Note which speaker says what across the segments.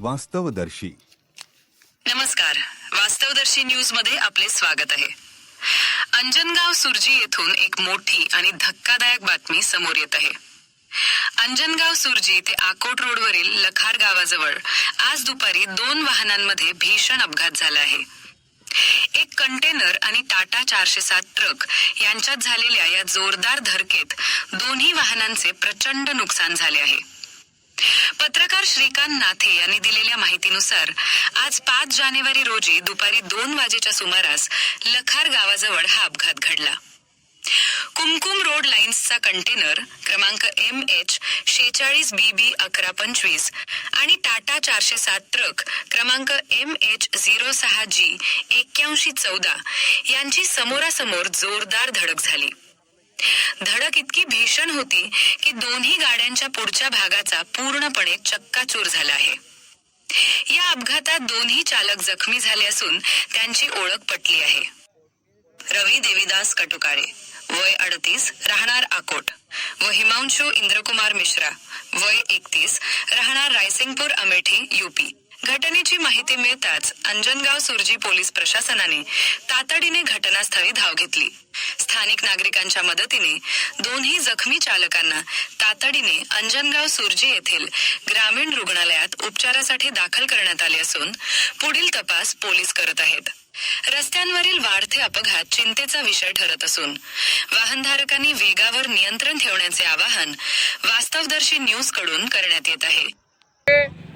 Speaker 1: वास्तवदर्शी.
Speaker 2: नमस्कार. वास्तवदर्शी न्यूजमध्ये आपले स्वागत आहे. अंजनगाव सुरजी येथून एक मोठी आणि धक्कादायक बातमी समोर येत आहे. अंजनगाव सुरजी ते आकोट रोडवरील लखार गावाजवळ आज दुपारी दोन वाहनांमध्ये भीषण अपघात झाला आहे. एक कंटेनर आणि टाटा चारशे सात ट्रक यांच्यात झालेल्या या जोरदार धडकेत दोन्ही वाहनांचे प्रचंड नुकसान झाले आहे. पत्रकार श्रीकांत नाथे यांनी दिलेल्या माहितीनुसार आज पाच जानेवारी रोजी दुपारी दोन वाजेच्या सुमारास लखार गावाजवळ हा अपघात घडला. कुमकुम रोड लाईन्सचा कंटेनर क्रमांक एम एच शेचाळीस बी बी अकरा पंचवीस आणि टाटा चारशे सात ट्रक क्रमांक एम एच झिरो सहा जी एक्क्याऐंशी चौदा यांची समोरासमोर जोरदार धडक झाली. धडक इतकी भीषण होती की दोन्ही गाड्यांच्या पुढच्या भागाचा पूर्णपणे चक्काचूर झाला आहे. या अपघातात दोन्ही चालक जखमी झाले असून त्यांची ओळख पटली आहे. रवी देवीदास कटुकाळे वय अडतीस राहणार आकोट व हिमांशू इंद्रकुमार मिश्रा वय एकतीस राहणार रायसिंगपूर अमेठी युपी घटनेची माहिती मिळताच अंजनगाव सुरजी पोलीस प्रशासनाने तातडीने घटनास्थळी धाव घेतली. स्थानिक नागरिकांच्या मदतीने दोन्ही जखमी चालकांना तातडीने अंजनगाव सुरजी येथील ग्रामीण रुग्णालयात उपचारासाठी दाखल करण्यात आले असून पुढील तपास पोलीस करत आहेत. रस्त्यांवरील वाढते अपघात चिंतेचा विषय ठरत असून वाहनधारकांनी वेगावर नियंत्रण ठेवण्याचे आवाहन वास्तवदर्शी न्यूजकडून करण्यात येत आहे.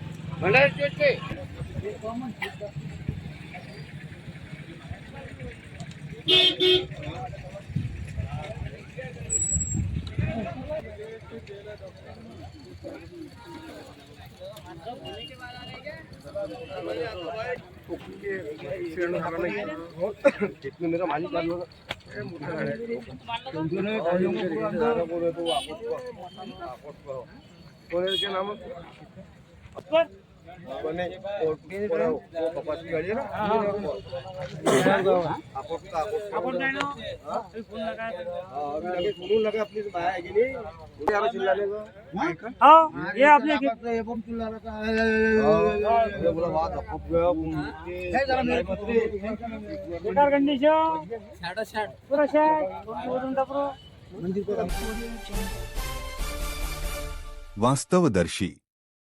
Speaker 3: जितने मेरा मालिक चालू होगा कोणाचे नाम बने और वो कपास की गाड़ी है। ना हाँ। आपको आपको तो फ़ोन लगा हाँ अभी फ़ोन लगा अपनी तो आया नहीं। मुझे आप चिल्लाने को
Speaker 4: हाँ। ये आपने ये बम चिल्ला रहा है?
Speaker 3: बोला बात आप गया हाँ। है?
Speaker 4: जरा मेरे बेकार कंडीशन 60 पूरा 60
Speaker 1: वास्तवदर्शी